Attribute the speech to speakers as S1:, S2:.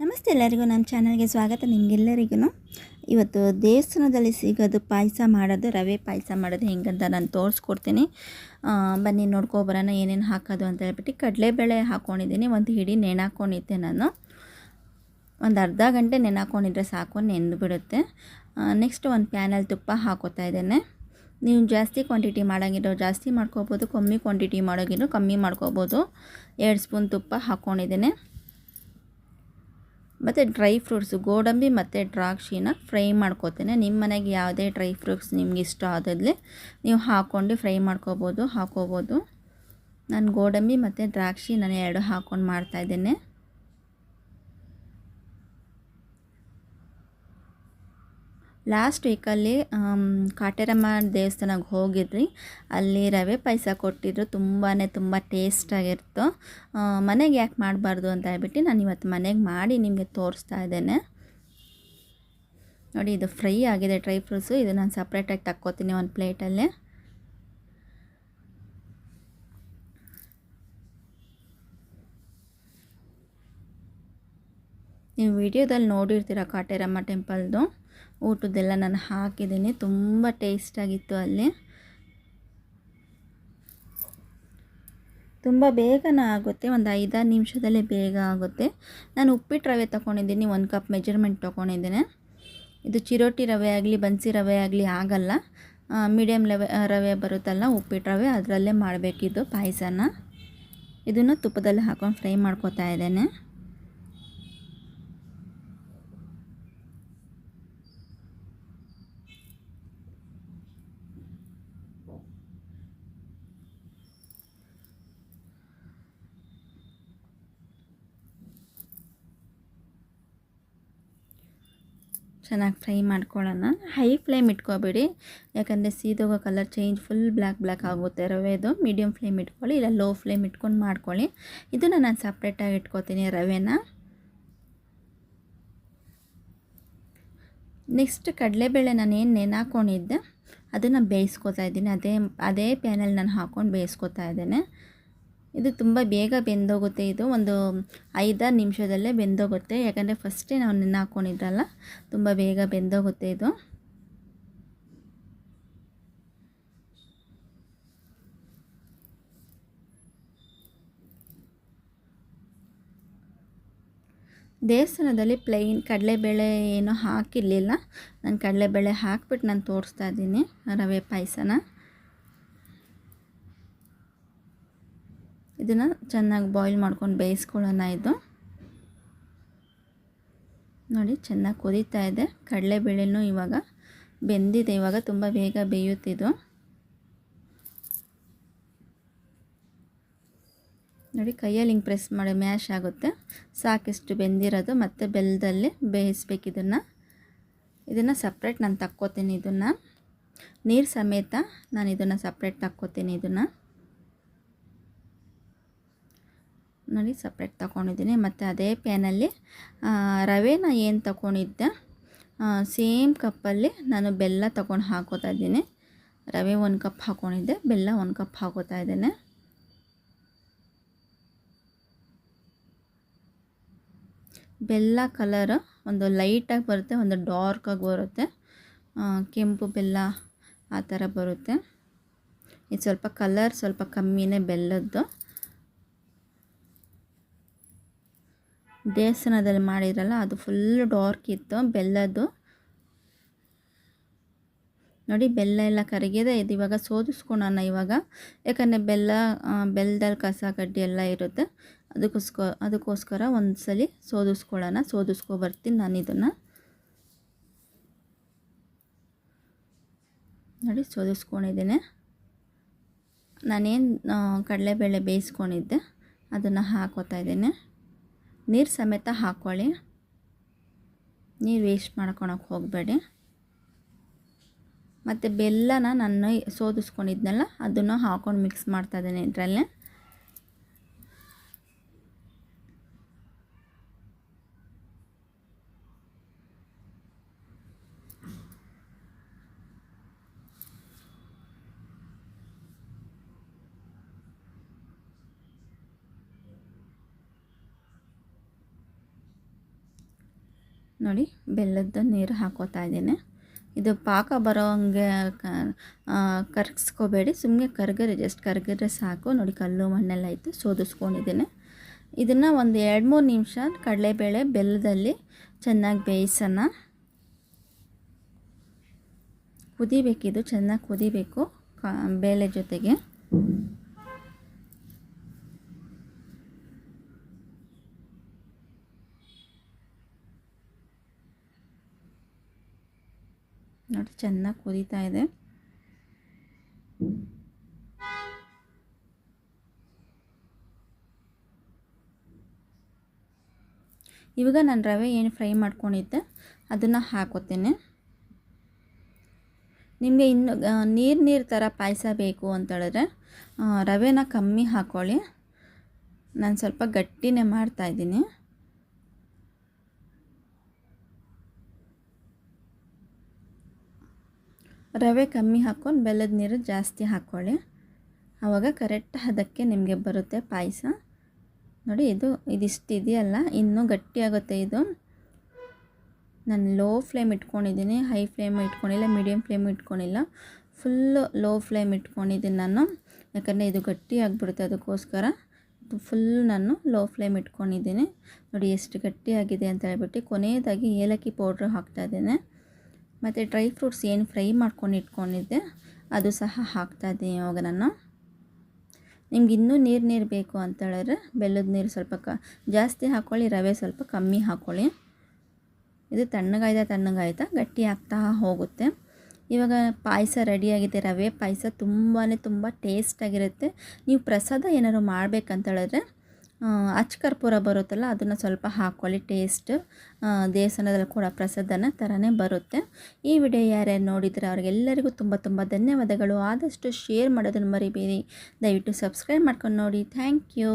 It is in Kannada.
S1: ನಮಸ್ತೆ ಎಲ್ಲರಿಗೂ, ನಮ್ಮ ಚಾನಲ್ಗೆ ಸ್ವಾಗತ ನಿಮಗೆಲ್ಲರಿಗೂ ಇವತ್ತು ದೇವಸ್ಥಾನದಲ್ಲಿ ಸಿಗೋದು ಪಾಯಸ ಮಾಡೋದು, ರವೆ ಪಾಯಸ ಮಾಡೋದು ಹೆಂಗಂತ ನಾನು ತೋರಿಸ್ಕೊಡ್ತೀನಿ. ಬನ್ನಿ ನೋಡ್ಕೊಬರೋಣ ಏನೇನು ಹಾಕೋದು ಅಂತ ಹೇಳ್ಬಿಟ್ಟು ಕಡಲೆಬೇಳೆ ಹಾಕ್ಕೊಂಡಿದ್ದೀನಿ ಒಂದು ಹಿಡಿ ನೆನಾಕೊಂಡಿದ್ದೆ ನಾನು. ಒಂದು ಅರ್ಧ ಗಂಟೆ ನೆನೆ ನೆನಾಕೊಂಡಿದ್ರೆ ಸಾಕು, ನೆಂದು ಬಿಡುತ್ತೆ. ನೆಕ್ಸ್ಟ್ ಒಂದು ಪ್ಯಾನಲ್ಲಿ ತುಪ್ಪ ಹಾಕೋತಾ ಇದ್ದೇನೆ. ನೀವು ಜಾಸ್ತಿ ಕ್ವಾಂಟಿಟಿ ಮಾಡೋಂಗಿರೋ ಜಾಸ್ತಿ ಮಾಡ್ಕೋಬೋದು, ಕಮ್ಮಿ ಕ್ವಾಂಟಿಟಿ ಮಾಡೋಂಗಿರೋ ಕಮ್ಮಿ ಮಾಡ್ಕೋಬೋದು. ಎರಡು ಸ್ಪೂನ್ ತುಪ್ಪ ಹಾಕ್ಕೊಂಡಿದ್ದೇನೆ ಮತ್ತು ಡ್ರೈ ಫ್ರೂಟ್ಸು, ಗೋಡಂಬಿ ಮತ್ತು ದ್ರಾಕ್ಷಿನ ಫ್ರೈ ಮಾಡ್ಕೋತೇನೆ ನಿಮ್ಮ ಮನೆಗೆ ಯಾವುದೇ ಡ್ರೈ ಫ್ರೂಟ್ಸ್ ನಿಮ್ಗೆ ಇಷ್ಟ ಆದಲ್ಲಿ ನೀವು ಹಾಕ್ಕೊಂಡು ಫ್ರೈ ಮಾಡ್ಕೋಬೋದು, ಹಾಕೋಬೋದು. ನಾನು ಗೋಡಂಬಿ ಮತ್ತು ದ್ರಾಕ್ಷಿ ನಾನು ಎರಡು ಹಾಕ್ಕೊಂಡು ಮಾಡ್ತಾಯಿದ್ದೇನೆ ಲಾಸ್ಟ್ ವೀಕಲ್ಲಿ ಕಾಟೇರಮ್ಮ ದೇವಸ್ಥಾನಕ್ಕೆ ಹೋಗಿದ್ರಿ ಅಲ್ಲಿ ರವೆ ಪಾಯಸ ಕೊಟ್ಟಿದ್ರು. ತುಂಬಾ ತುಂಬ ಟೇಸ್ಟಾಗಿತ್ತು ಮನೆಗೆ ಯಾಕೆ ಮಾಡಬಾರ್ದು ಅಂತ ಹೇಳ್ಬಿಟ್ಟು ನಾನು ಇವತ್ತು ಮನೆಗೆ ಮಾಡಿ ನಿಮಗೆ ತೋರಿಸ್ತಾ ಇದ್ದೇನೆ. ನೋಡಿ, ಇದು ಫ್ರೈ ಆಗಿದೆ ಡ್ರೈ ಫ್ರೂಟ್ಸು ಇದು ನಾನು ಸಪ್ರೇಟಾಗಿ ತಕ್ಕೋತೀನಿ ಒಂದು ಪ್ಲೇಟಲ್ಲಿ ನೀವು ವಿಡಿಯೋದಲ್ಲಿ ನೋಡಿರ್ತೀರ ಕಾಟೇರಮ್ಮ ಟೆಂಪಲ್ದು ಊಟದ್ದೆಲ್ಲ ನಾನು ಹಾಕಿದ್ದೀನಿ. ತುಂಬ ಟೇಸ್ಟಾಗಿತ್ತು ಅಲ್ಲಿ. ತುಂಬ ಬೇಗನೆ ಆಗುತ್ತೆ. ಒಂದು ಐದಾರು ನಿಮಿಷದಲ್ಲೇ ಬೇಗ ಆಗುತ್ತೆ. ನಾನು ಉಪ್ಪಿಟ್ಟು ರವೆ ತೊಗೊಂಡಿದ್ದೀನಿ. ಒಂದು ಕಪ್ ಮೆಜರ್ಮೆಂಟ್ ತೊಗೊಂಡಿದ್ದೀನಿ. ಇದು ಚಿರೋಟಿ ರವೆ ಆಗಲಿ, ಬನ್ಸಿ ರವೆ ಆಗಲಿ ಆಗಲ್ಲ. ಮೀಡಿಯಮ್ ರವೆ ರವೆ ಬರುತ್ತಲ್ಲ, ಉಪ್ಪಿಟ್ಟು ರವೆ, ಅದರಲ್ಲೇ ಮಾಡಬೇಕಿದ್ದು ಪಾಯಸನ. ಇದನ್ನು ತುಪ್ಪದಲ್ಲಿ ಹಾಕೊಂಡು ಫ್ರೈ ಮಾಡ್ಕೊತಾ ಇದ್ದೇನೆ. ಚೆನ್ನಾಗಿ ಫ್ರೈ ಮಾಡ್ಕೊಳ್ಳೋಣ. ಹೈ ಫ್ಲೇಮ್ ಇಟ್ಕೋಬೇಡಿ. ಯಾಕಂದರೆ ಸೀದೋಗೋ colour change full black black ಆಗುತ್ತೆ. ರವೆದು ಮೀಡಿಯಮ್ ಫ್ಲೇಮ್ ಇಟ್ಕೊಳ್ಳಿ, ಇಲ್ಲ ಲೋ ಫ್ಲೇಮ್ ಇಟ್ಕೊಂಡು ಮಾಡ್ಕೊಳ್ಳಿ. ಇದನ್ನು ನಾನು ಸಪ್ರೇಟಾಗಿ ಇಟ್ಕೋತೀನಿ ರವೆನ. ನೆಕ್ಸ್ಟ್ ಕಡಲೆಬೇಳೆ ನಾನು ಏನು ನೆನಾಕೊಂಡಿದ್ದೆ, ಅದನ್ನು ಬೇಯಿಸ್ಕೊತಾ ಇದ್ದೀನಿ. ಅದೇ ಅದೇ ಪ್ಯಾನಲ್ಲಿ ನಾನು ಹಾಕ್ಕೊಂಡು ಬೇಯಿಸ್ಕೊತಾ ಇದ್ದೇನೆ. ಇದು ತುಂಬ ಬೇಗ ಬೆಂದೋಗುತ್ತೆ. ಇದು ಒಂದು ಐದಾರು ನಿಮಿಷದಲ್ಲೇ ಬೆಂದೋಗುತ್ತೆ. ಯಾಕಂದರೆ ಫಸ್ಟೇ ನಾವು ನೆನೆ ಹಾಕ್ಕೊಂಡಿದ್ರಲ್ಲ ತುಂಬ ಬೇಗ ಬೆಂದೋಗುತ್ತೆ ಇದು. ದೇವಸ್ಥಾನದಲ್ಲಿ ಪ್ಲೈನ್ ಕಡಲೆಬೇಳೆ ಏನೂ ಹಾಕಿರಲಿಲ್ಲ. ನಾನು ಕಡಲೆಬೇಳೆ ಹಾಕ್ಬಿಟ್ಟು ನಾನು ತೋರಿಸ್ತಾ ಇದ್ದೀನಿ, ರವೆ ಪಾಯಸನ. ಇದನ್ನು ಚೆನ್ನಾಗಿ ಬಾಯ್ಲ್ ಮಾಡ್ಕೊಂಡು ಬೇಯಿಸ್ಕೊಳ್ಳೋಣ ಇದು. ನೋಡಿ, ಚೆನ್ನಾಗಿ ಕುದೀತಾ ಇದೆ. ಕಡಲೆಬೇಳೆನೂ ಇವಾಗ ಬೆಂದಿದೆ. ಇವಾಗ ತುಂಬ ಬೇಗ ಬೇಯುತ್ತಿದ್ದು ನೋಡಿ, ಕೈಯಲ್ಲಿ ಹಿಂಗೆ ಪ್ರೆಸ್ ಮಾಡಿ, ಮ್ಯಾಶ್ ಆಗುತ್ತೆ. ಸಾಕಿಷ್ಟು ಬೆಂದಿರೋದು, ಮತ್ತು ಬೆಲ್ಲದಲ್ಲಿ ಬೇಯಿಸ್ಬೇಕು ಇದನ್ನು. ಇದನ್ನು ಸಪ್ರೇಟ್ ನಾನು ತಕ್ಕೋತೀನಿ ಇದನ್ನು. ನೀರು ಸಮೇತ ನಾನು ಇದನ್ನು ಸಪ್ರೇಟ್ ತಕ್ಕೋತೀನಿ ಇದನ್ನು. ನೋಡಿ ಸಪ್ರೇಟ್ ತಗೊಂಡಿದ್ದೀನಿ ಮತ್ತು ಅದೇ ಪ್ಯಾನಲ್ಲಿ ರವೆನ ಏನು ತಗೊಂಡಿದ್ದೆ ಸೇಮ್ ಕಪ್ಪಲ್ಲಿ ನಾನು ಬೆಲ್ಲ ತಗೊಂಡು ಹಾಕೋತಾ ಇದ್ದೀನಿ. ರವೆ ಒಂದು ಕಪ್ ಹಾಕ್ಕೊಂಡಿದ್ದೆ ಬೆಲ್ಲ ಒಂದು ಕಪ್ ಹಾಕೋತಾ ಇದ್ದೇನೆ. ಬೆಲ್ಲ ಕಲರ್ ಒಂದು ಲೈಟಾಗಿ ಬರುತ್ತೆ, ಒಂದು ಡಾರ್ಕಾಗಿ ಬರುತ್ತೆ. ಕೆಂಪು ಬೆಲ್ಲ ಆ ಥರ ಬರುತ್ತೆ. ಇದು ಸ್ವಲ್ಪ ಕಲರ್ ಸ್ವಲ್ಪ ಕಮ್ಮಿನೇ ಬೆಲ್ಲದ್ದು. ದೇವಸ್ಥಾನದಲ್ಲಿ ಮಾಡಿದ್ರಲ್ಲ, ಅದು ಫುಲ್ ಡಾರ್ಕ್ ಇತ್ತು, ಬೆಲ್ಲದ್ದು. ನೋಡಿ, ಬೆಲ್ಲ ಎಲ್ಲ ಕರಗಿದೆ. ಇದು ಇವಾಗ ಸೋದಿಸ್ಕೊಳೋಣ ಇವಾಗ. ಯಾಕಂದರೆ ಬೆಲ್ಲ ಬೆಲ್ಲದಲ್ಲಿ ಕಸ, ಕಡ್ಡಿ ಎಲ್ಲ ಇರುತ್ತೆ. ಅದಕ್ಕೋಸ್ಕರ ಅದಕ್ಕೋಸ್ಕರ ಒಂದು ಸಲ ಸೋದಿಸ್ಕೊಳ್ಳೋಣ ಸೋದಿಸ್ಕೊ ಬರ್ತೀನಿ ನಾನು ಇದನ್ನು. ನೋಡಿ, ಸೋದಿಸ್ಕೊಂಡಿದ್ದೀನಿ. ನಾನೇನು ಕಡಲೆಬೇಳೆ ಬೇಯಿಸ್ಕೊಂಡಿದ್ದೆ. ಅದನ್ನು ಹಾಕೋತಾ ಇದ್ದೀನಿ. ನೀರು ಸಮೇತ ಹಾಕ್ಕೊಳ್ಳಿ ನೀರು ವೇಸ್ಟ್ ಮಾಡ್ಕೊಳಕ್ಕೆ ಹೋಗಬೇಡಿ. ಮತ್ತು ಬೆಲ್ಲನ ನಾನು ಸೋದಿಸ್ಕೊಂಡಿದ್ನಲ್ಲ, ಅದನ್ನು ಹಾಕ್ಕೊಂಡು ಮಿಕ್ಸ್ ಮಾಡ್ತಾ ಮಾಡ್ತಾಯಿದ್ದೀನಿ ಇದರಲ್ಲೇ. ನೋಡಿ, ಬೆಲ್ಲದ ನೀರು ಹಾಕೋತಾ ಇದ್ದೀನಿ. ಇದು ಪಾಕ ಬರೋ ಹಂಗೆ ಕರ್ಗಿಸ್ಕೋಬೇಡಿ. ಸುಮ್ಮನೆ ಕರ್ಗರೆ ಜಸ್ಟ್ ಕರ್ಗರೆ ಸಾಕು. ನೋಡಿ, ಕಲ್ಲು ಮಣ್ಣೆಲ್ಲ ಇತ್ತು, ಸೋದಿಸ್ಕೊಂಡಿದ್ದೀನಿ. ಇದನ್ನು ಒಂದು ಎರಡು ಮೂರು ನಿಮಿಷ ಕಡಲೆಬೇಳೆ ಬೆಲ್ಲದಲ್ಲಿ ಚೆನ್ನಾಗಿ ಬೇಯಿಸೋಣ. ಕುದಿಬೇಕಿದು, ಚೆನ್ನಾಗಿ ಕುದಿಬೇಕು ಬೇಳೆ ಜೊತೆಗೆ. ನೋಡಿ, ಚೆನ್ನಾಗಿ ಕುದೀತಾ ಇದೆ. ಇವಾಗ ನಾನು ರವೆ ಏನು ಫ್ರೈ ಮಾಡ್ಕೊಂಡಿದ್ದೆ, ಅದನ್ನು ಹಾಕೋತೇನೆ. ನಿಮಗೆ ಇನ್ನು ನೀರು ನೀರು ಥರ ಪಾಯಸ ಬೇಕು ಅಂತೇಳಿದ್ರೆ ರವೆನ ಕಮ್ಮಿ ಹಾಕ್ಕೊಳ್ಳಿ ನಾನು ಸ್ವಲ್ಪ ಗಟ್ಟಿನೇ ಮಾಡ್ತಾಯಿದ್ದೀನಿ ರವೆ ಕಮ್ಮಿ ಹಾಕ್ಕೊಂಡು ಬೆಲ್ಲದ ನೀರು ಜಾಸ್ತಿ ಹಾಕ್ಕೊಳ್ಳಿ. ಆವಾಗ ಕರೆಕ್ಟ್ ಹದಕ್ಕೆ ನಿಮಗೆ ಬರುತ್ತೆ ಪಾಯಸ. ನೋಡಿ ಇದು, ಇದಿಷ್ಟು ಇದೆಯಲ್ಲ, ಇನ್ನೂ ಗಟ್ಟಿಯಾಗುತ್ತೆ ಇದು. ನಾನು ಲೋ ಫ್ಲೇಮ್ ಇಟ್ಕೊಂಡಿದ್ದೀನಿ ಹೈ ಫ್ಲೇಮ್ ಇಟ್ಕೊಂಡಿಲ್ಲ ಮೀಡಿಯಮ್ ಫ್ಲೇಮ್ ಇಟ್ಕೊಂಡಿಲ್ಲ. ಫುಲ್ಲು ಲೋ ಫ್ಲೇಮ್ ಇಟ್ಕೊಂಡಿದ್ದೀನಿ ನಾನು. ಯಾಕಂದರೆ ಇದು ಗಟ್ಟಿ ಆಗಿಬಿಡುತ್ತೆ ಅದಕ್ಕೋಸ್ಕರ. ಫುಲ್ ನಾನು ಲೋ ಫ್ಲೇಮ್ ಇಟ್ಕೊಂಡಿದ್ದೀನಿ. ನೋಡಿ ಎಷ್ಟು ಗಟ್ಟಿಯಾಗಿದೆ ಅಂತ ಹೇಳ್ಬಿಟ್ಟು ಕೊನೆಯದಾಗಿ ಏಲಕ್ಕಿ ಪೌಡ್ರ್ ಹಾಕ್ತಾಯಿದ್ದೇನೆ ಮತ್ತು ಡ್ರೈ ಫ್ರೂಟ್ಸ್ ಏನು ಫ್ರೈ ಮಾಡ್ಕೊಂಡು ಇಟ್ಕೊಂಡಿದ್ದೆ, ಅದು ಸಹ ಹಾಕ್ತಾ ಇದ್ದೀನಿ ಇವಾಗ ನಾನು. ನಿಮ್ಗೆ ಇನ್ನೂ ನೀರು ನೀರು ಬೇಕು ಅಂತ ಹೇಳಿದ್ರೆ ಬೆಲ್ಲದ ನೀರು ಸ್ವಲ್ಪ ಕ, ಜಾಸ್ತಿ ಹಾಕ್ಕೊಳ್ಳಿ ರವೆ ಸ್ವಲ್ಪ ಕಮ್ಮಿ ಹಾಕ್ಕೊಳ್ಳಿ ಇದು ತಣ್ಣಗಾಯ್ತಾ ತಣ್ಣಗಾಯ್ತಾ ಗಟ್ಟಿ ಆಗ್ತಾ ಹೋಗುತ್ತೆ. ಇವಾಗ ಪಾಯಸ ರೆಡಿಯಾಗಿದೆ ರವೆ ಪಾಯಸ ತುಂಬಾ ತುಂಬ ಟೇಸ್ಟಾಗಿರುತ್ತೆ ನೀವು ಪ್ರಸಾದ ಏನಾದ್ರು ಮಾಡಬೇಕಂತ ಹೇಳಿದ್ರೆ ಅಚ್ಚ ಕರ್ಪೂರ ಬರುತ್ತಲ್ಲ, ಅದನ್ನು ಸ್ವಲ್ಪ ಹಾಕ್ಕೊಳ್ಳಿ ಟೇಸ್ಟ್ ದೇವಸ್ಥಾನದಲ್ಲಿ ಕೂಡ ಪ್ರಸಾದನ ಥರನೇ ಬರುತ್ತೆ. ಈ ವಿಡಿಯೋ ಯಾರ್ಯಾರು ನೋಡಿದರೆ ಅವ್ರಿಗೆಲ್ಲರಿಗೂ ತುಂಬ ತುಂಬ ಧನ್ಯವಾದಗಳು. ಆದಷ್ಟು ಶೇರ್ ಮಾಡೋದನ್ನು ಮರಿಬೇಡಿ. ದಯವಿಟ್ಟು ಸಬ್ಸ್ಕ್ರೈಬ್ ಮಾಡ್ಕೊಂಡು ನೋಡಿ. Thank you